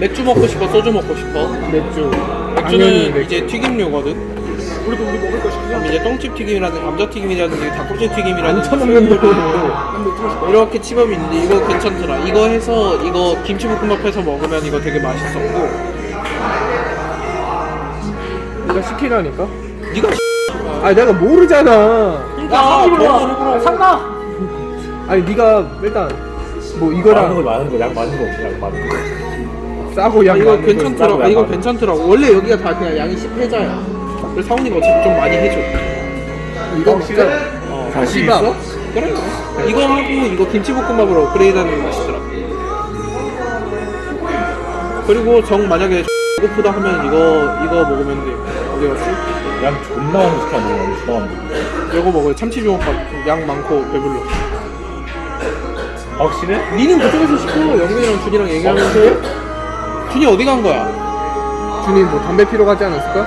맥주 먹고 싶어? 소주 먹고 싶어? 맥주. 맥주는 당연히 맥주. 이제 튀김류거든. 우리도 우리 먹을 거. 그럼 이제 똥집 튀김이라든지 감자 튀김이라든지 닭꼬치 안 튀김이라든지 처먹는 대로. 난 맥주 마실까? 이렇게 치밥이 있는데 이거 괜찮더라. 이거 해서 이거 김치볶음밥 해서 먹으면 이거 되게 맛있었고. 네가 시키라니까. 네가 아 내가 모르잖아. 그러니까 먹어 상가. 아니 네가 일단 뭐 많은 이거랑 걸 많은 거양 많은 거 없지 양 많은 거 싸고 아, 양 이거 많은 거 괜찮더라고. 아, 싸고 이거. 괜찮더라고. 원래 여기가 다 그냥 양이 10회자야. 그래서 사원이가 어차피 좀 많이 해줘. 이거 진짜 어. 다시 있어? 있어? 그래. 이거 하고 이거 김치볶음밥으로 업그레이드하는 게 맛있더라. 그리고 정 만약에 배고프다 하면 이거 이거 먹으면 돼. 어디 갔지? 양 존나 거 시켜 먹으면 존나 거 이거 먹어요. 참치 비빔밥 양 많고 배불러. 확실해? 니는 그쪽에서 시켜. 영근이랑 준이랑 얘기하면서. 준이 어디 간 거야? 준이 뭐 담배 피러 가지 않았을까?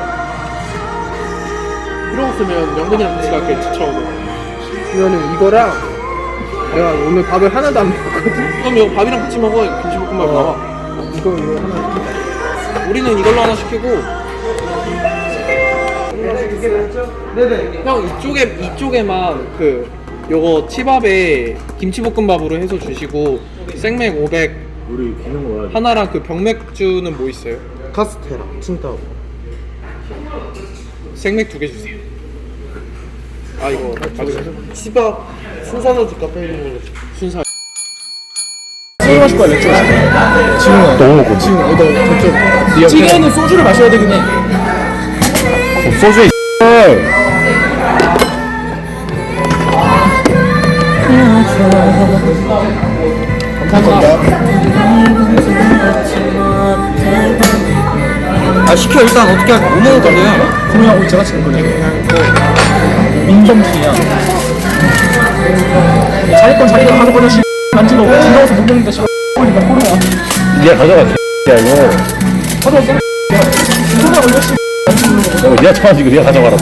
필요 없으면 영근이랑 같이 갈게. 처음에. 그러면은 이거랑 내가 오늘 밥을 하나도 안 먹었거든. 그럼 이거 밥이랑 같이 먹어. 김치볶음밥 어. 나와. 이거 이거 하나. 우리는 이걸로 하나 시키고. 네네. 형 이쪽에 이쪽에만 그 요거 치밥에 김치볶음밥으로 해서 주시고 생맥 500 우리 기능 뭐야 하나랑 그 병맥주는 뭐 있어요? 카스테라 칭따오. 생맥 두 개 주세요. 아 이거. 치밥 순산어지 카페 있는 걸로. 순살. 술 마실 거야 맥주 마실 거야? 지금 너무 먹고 지금 너 저쪽 네 찌개는 소주를 마셔야 되긴 해. 소주에 아 시켜 일단 어떻게 할까? 뭐 먹을 건데요? 구매하고 제가 지금 거네. 민정수야. 자기 건 자기가 버려 씨. 만지고 진정해서 못 먹는다 씨. 그러니까 코로나. 니가 가져가 야 이거 가져왔어. 올려 씨. 이거 니가 처가지고 니가 가져가라고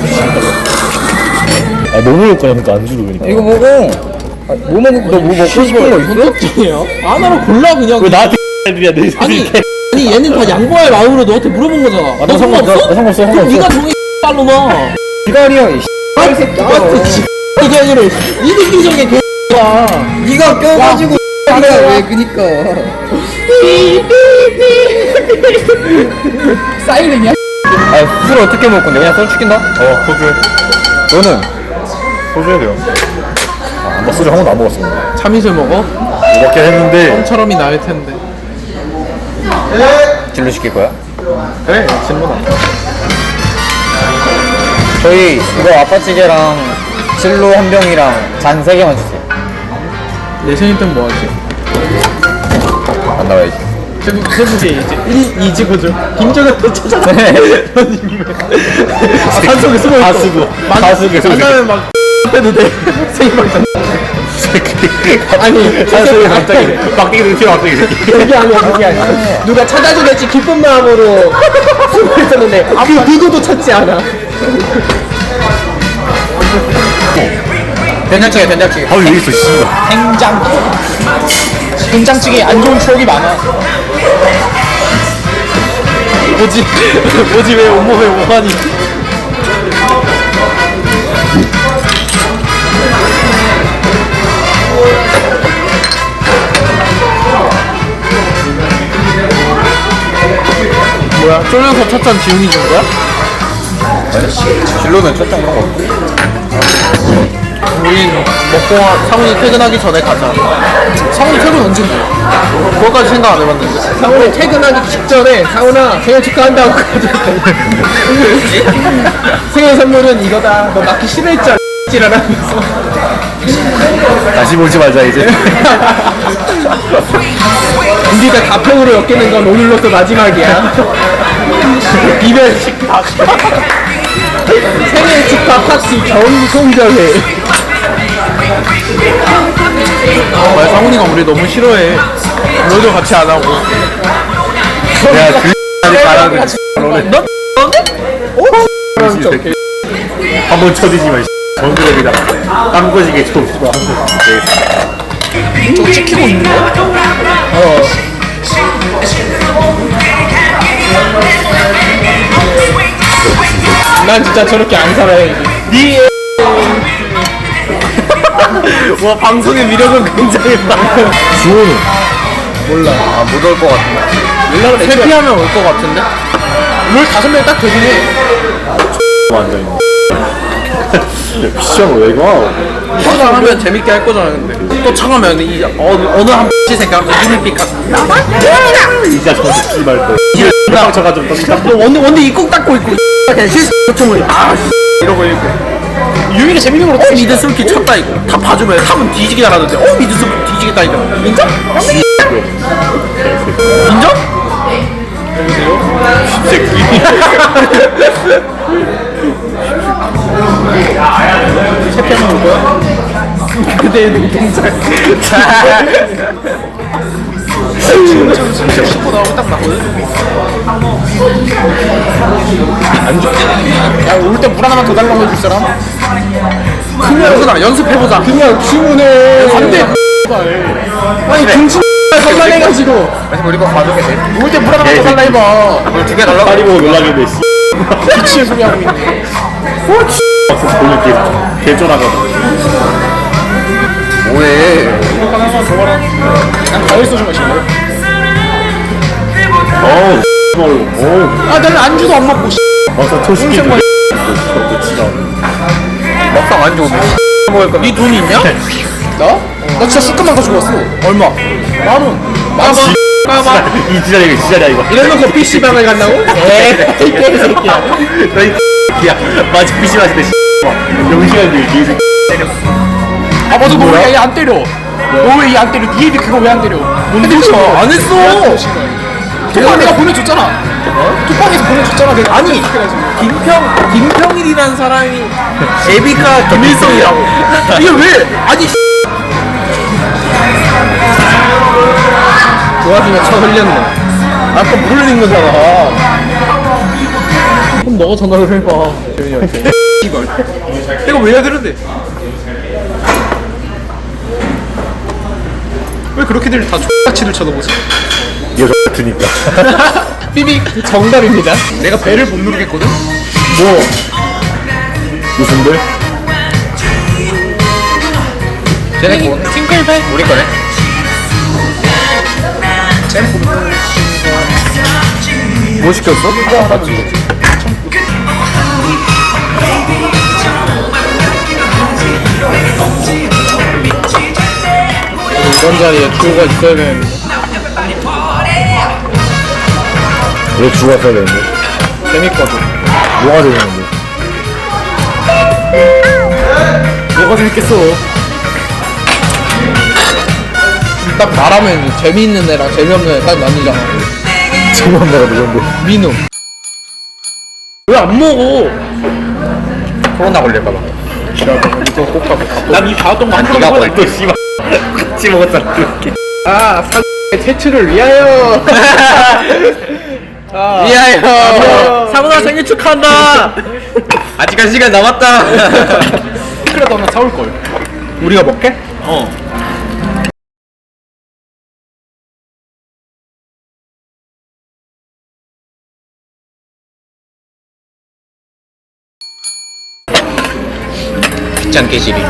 아 너무 욕 거니까 안주로 그러니까 이거 먹어. 아, 뭐 먹? 너뭐 먹고 싶은 거 있어? 이에요? 하나로 골라 그냥. 왜 나한테 애들이야 내 아니 새끼 아니 얘는 다 양보할 마음으로 너한테 물어본 거잖아. 아, 나 상관없어 나 상관없어 그럼 상관없어 네가 정해 빨로마. 기다려. 이 아 새끼야. 이게 아니라 이득기적인 개야. 네가 껴가지고 네가 왜 그니까. 사이렌이야? 아 술 어떻게 먹을 건데? 그냥 소주 시킨다? 어 소주 해 너는? 소주 해야 돼요 아, 나 소주 한 번도 안 오늘. 참이슬 먹어? 이렇게 했는데 처럼이 나을 텐데. 진로 시킬 거야? 그래 질문아. 저희 이거 아빠찌개랑 진로 한 병이랑 잔 세 개만 주세요. 내 생일 땐 뭐하지? 안 나와야지. 세부게 이제 1, 2지 보죠. 김정은 또 찾아가. 산속에 숨어 다 있고. 쓰고 소주 만나면 막 해도 돼. 생일빵 아니 사실 갑자기 막대기 튀어 갑자기 그게 아니야 그게 아니야. 누가 찾아주겠지 기쁜 마음으로 숨어 있었는데 그 누구도 찾지 않아. 된장찌개, 된장찌개. 밥이 왜 있어 씨발 된장. 된장찌개 안 좋은 추억이 많아. 뭐지? 뭐지 왜 온몸에 오한이? 뭐야? 쫄려서 첫잔 지훈이 준 거야? 진로는 첫장 그런 거 없고. 우린 먹고 상훈이 퇴근하기 전에 가자. 상훈이 퇴근 언제인데? 그거까지 생각 안 해봤는데. 상훈이 퇴근하기 직전에 상훈아 생일 축하한다고. 생일 선물은 이거다. 너 낳기 싫어했잖아. 지랄하면서. 다시 보지 말자 이제 우리가 가평으로 엮이는 건 오늘로서 마지막이야. 이별식 박. 생일 축하 팍시 겨울 송별회. 왜 상훈이가 우리 너무 싫어해. 너도 같이 안 하고. 내가 그 X한테 가라고 너? 너네 한번 쳐지지 마 정글에다 땅거지게 좀 씨발 저 찍히고 있는 거야? 어. 난 진짜 저렇게 안 살아야지. 니. 와 방송의 위력은 굉장했다. 주호는 몰라. 아 못 올 것 같은데 연락을 해. 회피하면 올 것 같은데? 롤 다섯 명 딱 되긴 해. 완전히 시장 왜 가? 창하면 재밌게 할 거잖아 근데 또 창하면 이 어느, 어느 한 X 생각 눈을 삐까 진짜 저 씨발 또. 나 저가지고 또 원데 원데 입국 닦고 있고 그냥 실수 총을. 아 이러고 있고 유민이 재밌는 걸어 미드 스키 쳤다 이거. 다 봐주면 탑은 뒤지게 잘하는데 어 미드 스키 뒤지겠다 이거. 인정? 인정? 그대 동작. 씻고 나오고 딱 나거든. 안 줘. 야올 때 물 하나만 더 달라고 해줄 사람? 그냥 연습해보자 그냥 주문해. 안돼. 아니 등신 산만해가지고 다시 우리 거돼올때 물 하나만 더 달라 해봐. 두개 달라고 빨리 보고 놀라겠네 씨 미친 소리 하고 있네. 돌릴 게 개쫄아가지고 뭐해 더 봐라. 난 가을 소주 마실래. 어우 씨발 어우 아 나는 안주도 안 먹고. 막상 토시게 엄청 막상 안 좋은데 먹을 거면 네 돈이 있냐? 나? 나 진짜 시큼한 거 죽었어. 얼마? 만 원. 만 원. 까봐 이 지랄이야 이 지랄이야 이거 이래놓고 PC방을 간다고? 에이, 개새끼야. 너희 야 마치 PC 마실 때 영시간 뒤에 뒤에서 아, 맞아, 너왜얘안 때려? 너왜얘안 때려? 니네 그거 왜 안 때려? 뭔 소리야? 안 했어. 톡방 내가 보내줬잖아. 톡방에서 보내줬잖아, 내가. 아니 김평 김평일이라는 사람이 에비카 김일성이라고 이게 왜 아니 도와주면 쳐 흘렸네. 아까 물 흘린 거잖아 그럼 너가 전화를 해봐. 재민이한테. 이걸 내가 왜 해야 되는데 왜 그렇게 들 다 X같이들 쳐다보지? 여자 같으니까 삐빅 정답입니다. 내가 배를 못 누르겠거든? 뭐 무슨 배? 쟤네 거 팅클배? 우리 거네 뭐 시켰어? 맞지 이런 자리에 주호가 있어야 되는데. 왜 죽었어야 되는데 재밌거든. 뭐가 되는데 뭐가 재밌겠어? 딱 말하면 재미있는 애랑 재미없는 애딱 나뉘잖아. 저번 내가 누군데 민우. 왜 안 먹어? 코로나 걸릴까봐 이거 꼭 가고. 난이 봐왔던 거한 번도 먹을 또 씨발 같이 먹었잖아 그렇게 아, 산 퇴출을 위하여. 아, 미안해요 사문아 생일 축하한다 아직까지 시간 남았다 그래도 하나 사올 걸. 우리가 먹게? 어 빗잔 깨시리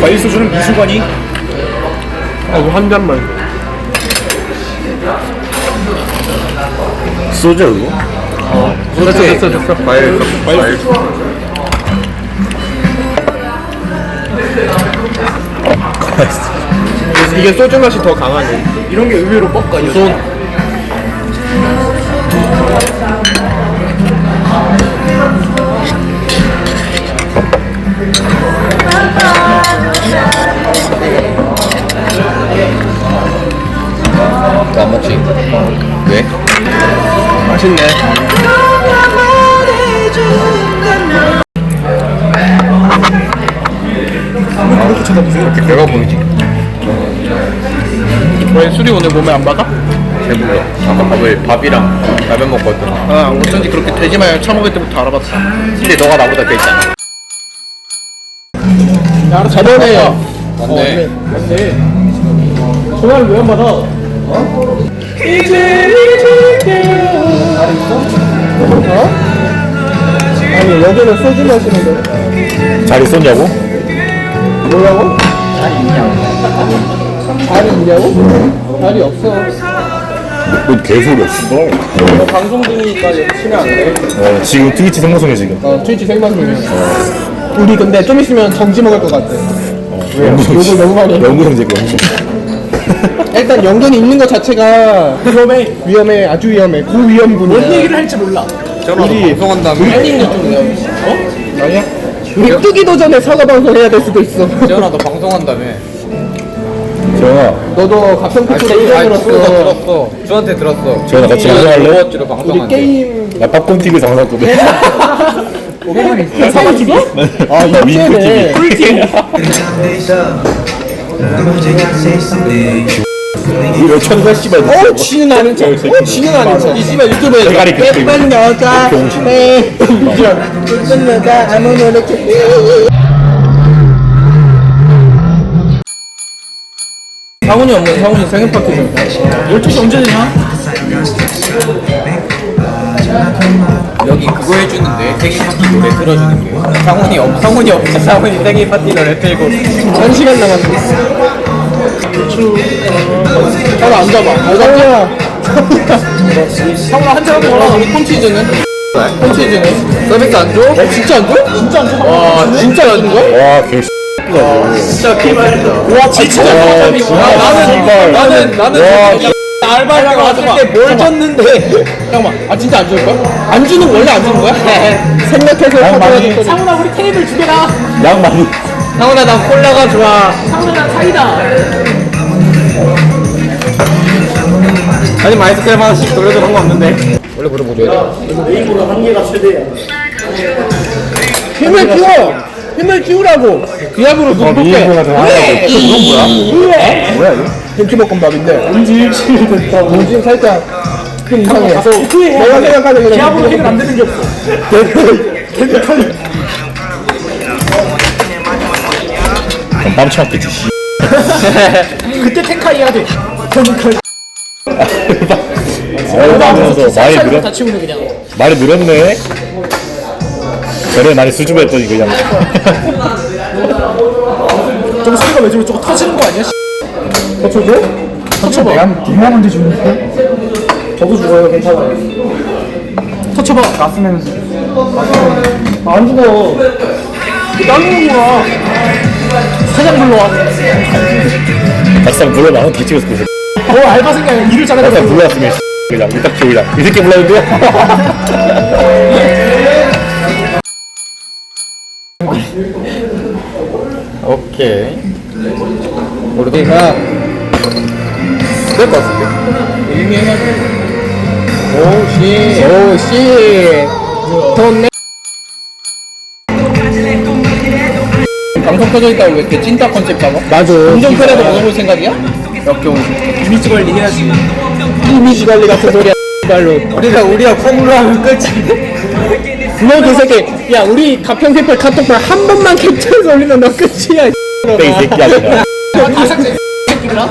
과일 소주는 미술관이. 아, 이거 한 잔만. 소주 이거? 됐어, 됐어, 됐어. 과일, 과일. 이게 소주 맛이 더 강하네. 이런 게 의외로 뻑가. 손. 너안 먹지? 왜? 맛있네. 그렇게 쳐다보세요? 내가 보이지 왜 술이 오늘 몸에 안 받아? 배불러. 아까 밥을 밥이랑 라면 먹거든. 아 어쩐지 그렇게 돼지 마요 처먹을 때부터 알아봤어 근데 너가 나보다 돼있잖아. 야 저번에 맞네. 맞네 전화를 왜 안 받아? 어? 이제 잘 있어? 어? 아니 여기는 소주 마시는데 잘 있었냐고? 뭐라고? 자리 있냐고. 자리 있냐고? 자리 없어. 뭔 개소리 없어. 너 방송 중이니까 치면 안 돼. 어, 지금 트위치 생방송이야 지금. 어 트위치 생방송이야. 우리 근데 좀 있으면 정지 먹을 것 같아. 욕을 너무 많이 해. 영구성 제거 영구성 일단 연근이 있는 것 자체가 위험해 위험해 아주 위험해. 고위험군이야. 뭔 얘기를 할지 몰라. 우리 방송한다며. 아닌 것좀 어? 아니야? 우리 뜨기도 전에 사과 방송 해야 될 수도 있어. 재현아 너 방송한다며. 재현아. 너도 가평 주- 아니, 주한테 일원으로서 들었어. 주한테 들었어. 재현아 같이? 오버워치로 우리 방송한대. 게임 나 팝콘 TV 장사했거든 사진 찍어? 아 이거 네. TV 이거 천사 씨발 어 지는 아는 척. 어, 지는 아는 척 이 씨발 유튜브에 대가리 그 빨리 나올까 병신. 네 끝나다. 아무 노래 상훈이 없는 상훈이 생일 파티 좀. 12시 언제 되냐? 여기 그거 해주는데 생일 파티 노래 틀어주는 게. 상훈이 없 상훈이 없어. 상훈이 생일 파티 노래 틀고. 1시간 남았 어 바로 앉아봐 아, 상훈아 상훈아 한잔 하고 가라 우리 콘치즈는? 콘치즈는? 서비스 안 줘? 어, 진짜 안 줘? 진짜 안 줘? 와 진짜 안 주는 거야? 와개 진짜 피말했다 와 진짜 와, 아, 진짜 나는. 나는 나는 와, 알바를 왔을 때뭘 줬는데 잠깐만 아 진짜 안줄 거야? 안 주는 거 원래 안 주는 거야? 생각해서 양 많이. 사줘야 상훈아 우리 테이블 두 개나 양 많이 상훈아 나 콜라가 좋아. 상훈아 사이다. 아니 아이스크림 하나씩 돌려도 상관없는데. 원래 물어보줘야 돼. 힘을 키워. 힘을 키우라고. 기압으로 미인보가 더 하나가 그건 뭐야? 뭐야? 이거? 김치볶음밥인데. 음질 됐다 음질 살짝 좀 이상해. 가서 내가 생각하는 거랑 기압으로 해결 안 되는 게 없어 치웠겠지 씨. 그때 돼 아유 나면서 말이 늘어? 다 그냥. 말이 늘었네? 저래 많이 수줍했더니 그냥. 저거 소리가 왜 저래 저거 터지는 거 아니야? 터쳐줘? 터쳐봐. 내가 네가 먼저 죽는데? 저도 죽어요 괜찮아 터쳐봐. 났으면 안 죽어. 딴 거구나 사장 불러와. 막상 불러 나는 뒤집어서 그어 알바생이 아니라 일을 잘하는 막상 불러왔으면 그냥 이딱 저기다 이 새끼 불렀는데 오케이. 우리가 될것 같은데. 오씨. 오씨. 좋네 방송 터져 있다고 왜 이렇게 찐따 컨셉 잡아? 맞아 운전 편에도 먹어볼 생각이야? 역겨운 이미지 관리 해야지. 이미지 관리 같은 소리야 말로. 우리가 우리가 콩으로 하면 끝이. 분명 그 새끼. 야 우리 가평 페퍼 카톡방 한 번만 캡처해서 올리면 너 끝이야 이 이 새끼야 그냥 가삭제. 새끼들아?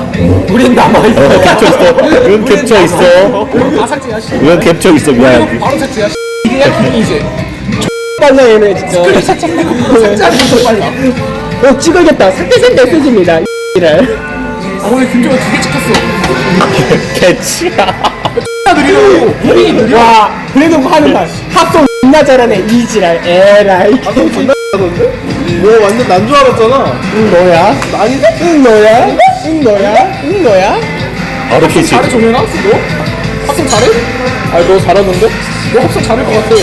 우린 남아있어. 어 캡처 있어. 이건 캡처 있어. 가삭제야 씨. 이건 캡처 있어 미안해 바로 삭제야 씨. 이게 약간 이제. 빨라 얘네 진짜. 삭제하는 빨라 어 찍어야겠다 삭제된 메시지입니다 이를 아 오늘 김정은 두개 찍혔어 개치야 느리고 우리 느려 와 그래도 하는 말 합성 존나 잘하네 이지랄 에라이 합성 존나 잘하던데? 뭐 완전 난 줄 알았잖아 응 너야 아닌데? 응 너야? 응 너야? 응 너야? 바로 캐치 잘해 정현아? 너? 합성 잘해? 아니 너 잘하던데? 너 합성 잘할 것 같아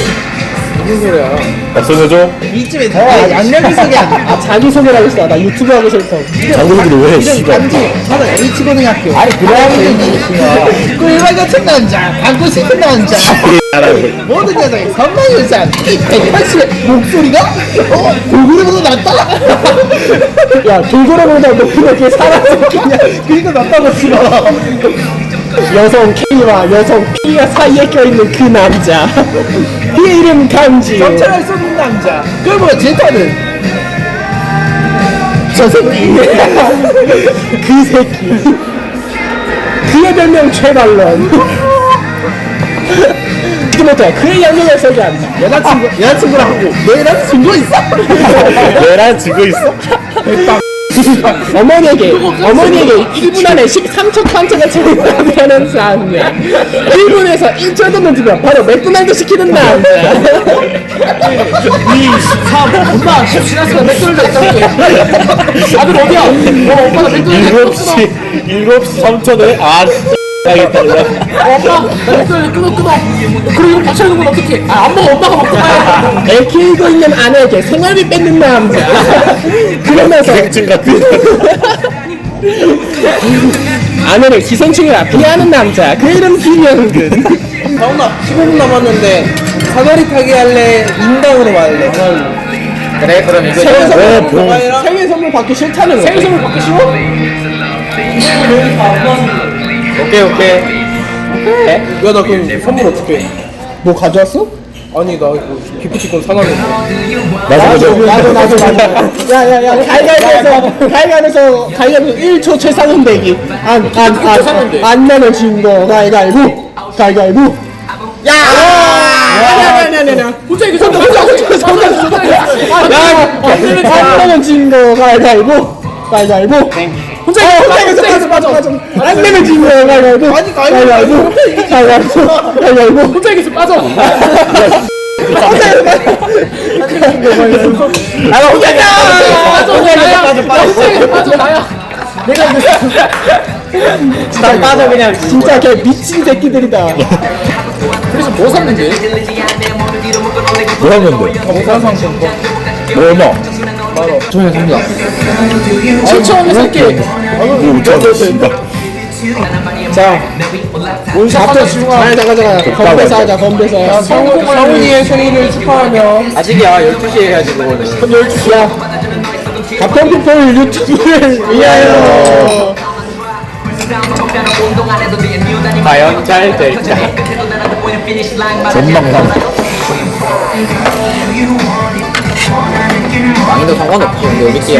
무슨 소리야? 없어져줘? 이쯤에 다 아, 양념이소개 아 자기소개라고 했어 나 유튜브 하고 싶어 장군이도 왜 씨발. 단지 저는 H고등학교. 아니 그래야지 꿀벌 같은 남자 갖고 싶은 남자. 모든 여자의 선망유산 180의 목소리가? 어? 돌고래보다 낫다? 야 돌고래보다 높은 애게 사람 새끼냐? 그니까 낫다고 치마 여성 K와 여성 P가 사이에 껴있는 그 남자. 그의 이름 강지 정체를 쏘는 남자. 그리고 제타는? 저 새끼. 그 새끼. 그의 별명 최발론. 그부터 그의 양념을 소개한다. 여자친구 여자친구랑 하고 너 여자친구 있어? 내랑 지고 있어? 어머니에게 어머니에게 1분 안에 13초 판처가 제공되는 남자 1분에서 1초 정도 주면 바로 맥도날드 시키는 남자 엄마 지났으면 맥도날드 갔다 아들 어디야? 어 오빠가 맥도날드 7시 7시 3초에 아 그냥 엄마 나 맥도날드 끊어 끊어 그리고 이거 맞춰는 건 어떡해 아안 먹어 엄마가 가야 애 키우고 있는 아내에게 생활비 뺏는 남자 그러면서 백증 같은 아내를 기생충이라 비하하는 남자 그 이름 김영근 사우나 15분 남았는데 사다리 타기 할래? 인당으로 할래? 그래 그럼 이거 생일 왜 선물 병- 생일 선물 받기 싫다는 거 생일 선물 받기 싫어? 오케이 오케이. 야 나 그럼 선물 어떻게 해? 뭐 가져왔어? 아니 나 이거 기프티콘 사놨는데. 나도 나도 나도 나도. 야야야 가위가위에서 가위가위에서 가위가위에서 1초 최상훈 대기. 안안안 내면 진거 가위가위보 가위가위보 야! 아니야! 아니야 아니야. 혼자 이거 혼자 혼자 혼자 혼자. 혼자 안 내면 진거 가위가위보 가위가위보 혼자 이거 혼자 이거 빠져 빠져 빠져 안 내면 진거 가위가위보 가위가위보 가위가위보 가위가위보 혼자 이거 빠져 혼자 이거 아 혼자야 빠져 나야 혼자 이거 빠져 나야 내가 진짜 빠져 그냥 진짜 걔 미친 새끼들이다 그래서 뭐 샀는데? 뭐 하는데? 뭐 얼마? 7천원에 살게 뭐 5천원 씨발 자 오늘 잡자 잘 나가 나가 건배사 하자 건배사. 성공을 상훈이의 생일을 축하하며 아직이야 12시에 해야지 그거는. 12시야? 가평피플 유튜브를 위하여. 과연 잘 될까? 전망상 망해도 상관없지 근데 우리끼리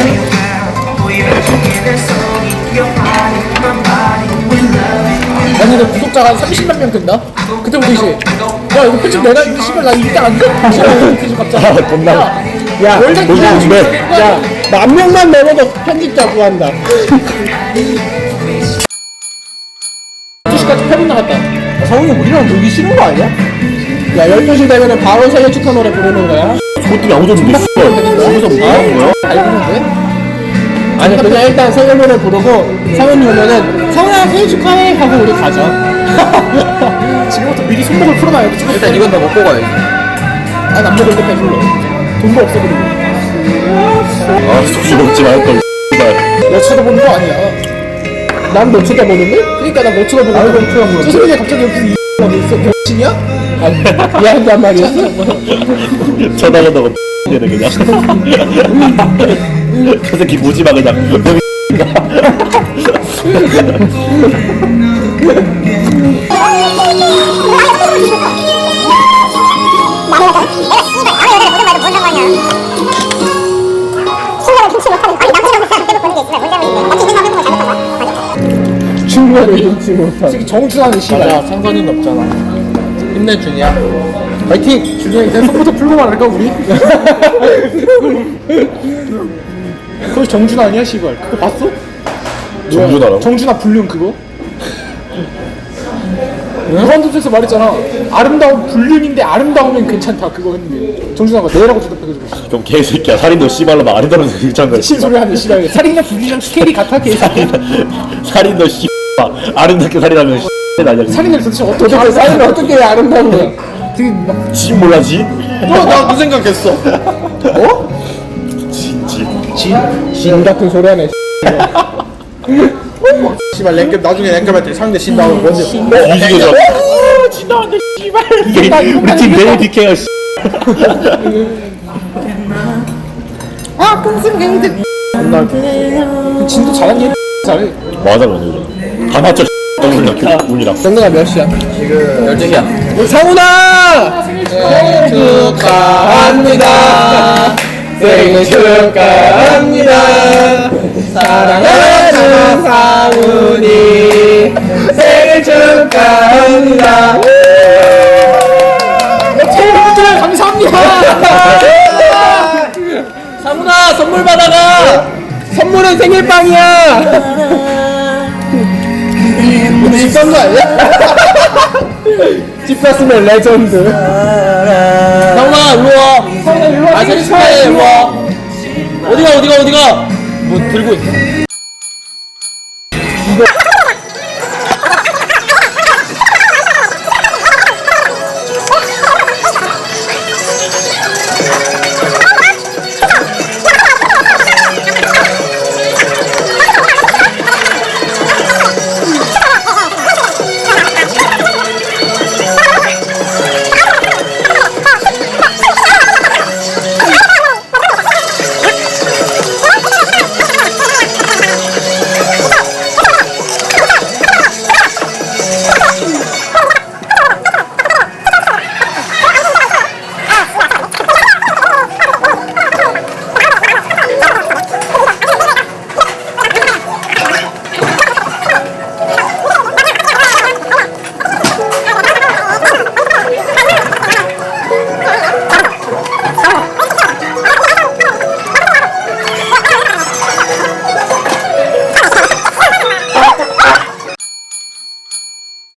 아니 너 구독자가 한 30만 명 된다? 그때부터 이제 야 이거 편집 내가 이거 씨발 나 이때 안 돼? 편집 갑자기 아 겁나 야 원래 뭐지, 기준 근데? 야만 명만 넘어도 편집자 구한다 12시까지 8분 나갔다 성훈이 우리랑 놀기 싫은 거 아니야? 야 12시 되면은 바로 생일 축하 노래 부르는 거야 그것도 씨발 집에서 뭐 하는 거야? 알겠는데? 아니 그냥 일단 노래 부르고 성훈이 오면은 성훈아 생일 축하해 하고 우리 가자 지금부터 미리 손목을 풀어놔야 돼 일단 이건 다 먹고 가야지. 난안 먹을 때 배불러. 돈도 없어 그리고. 아 소시 먹지 말걸 씨발. 너 쳐다보는 거 아니야. 난 너 쳐다보는데? 그러니까 나너 쳐다보는 거. 너 쳐다보는데? 저 소리가 갑자기 무슨 이라고 있어? 병신이야? 아니 미안한 말이었어? 쳐다본다고 되는 그냥. 저 새끼 무지 마 그냥. 중간에 눈치 못하고 특히 정준하는 씨발 상관은 없잖아 힘내 준이야. 파이팅! 준영이 내 손부터 풀고 말할까 우리? 거기 정준하 아니야 씨발? 그거 봤어? 정준하라고? 정준하 불륜 그거? 무한도전에서 말했잖아. 아름다운 불륜인데 아름다우면 괜찮다. 그거 했는데. 정준하가 내라고 대답해가지고 그럼 개새끼야. 살인도 씨발로 막 아름다운 새끼 있잖아 신소리 하는 씨발. 살인이랑 불륜이랑 스케일이 같아 개새끼 살인도 씨 아름답게 살인하면 씨 아니야 살인을 도대체 어떻게 도대체 알아? 사이는 어떻게 아름다운 거야? 되게 막 지 몰라지? 너나 무슨 생각했어? 진지 진 같은 소리 하네 씨발 랭겜 나중에 랭겜 할때 상대 신 나오면 뭔데. 뒤지게 저 진나한테 씨발. 우리 팀 매일 씨. 아 끈승갱이들 진도 잘한 얘 잘해 맞아 오늘 다 맞죠 운이랑 운이랑 정도가 몇 시야? 12시야 상훈아! 생일 축하합니다. 생일 축하합니다. 사랑하는 상훈이 생일 축하합니다. 여러분들 감사합니다. 상훈아 선물 받아가. 선물은 생일빵이야. 근데 집간거 아니야? 집 갔으면 레전드. 상훈아 일로 와. 아 생일 축하해 일로 와. 어디가 어디가 어디가? 뭐 들고 있어?